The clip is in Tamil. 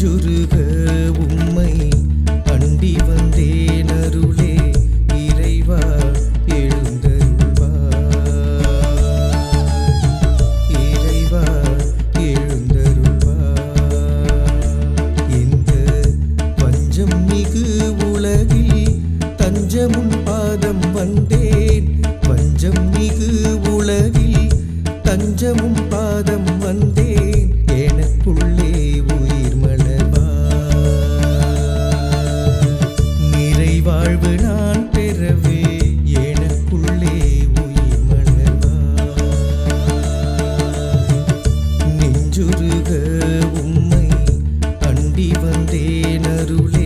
நெஞ்சுருக உம்மை அண்டி வந்தேன் அருளே இறைவா எழுந்தருள்வா. இறைவா எழுந்தருள்வா. இந்த பஞ்சம் மிகு உலகில் தஞ்சமும் பாதம் வந்தேன். பஞ்சம் மிகு உலகில் தஞ்சமும் பாதம் வந்தேன். எனக்குள்ளே வந்தேனருள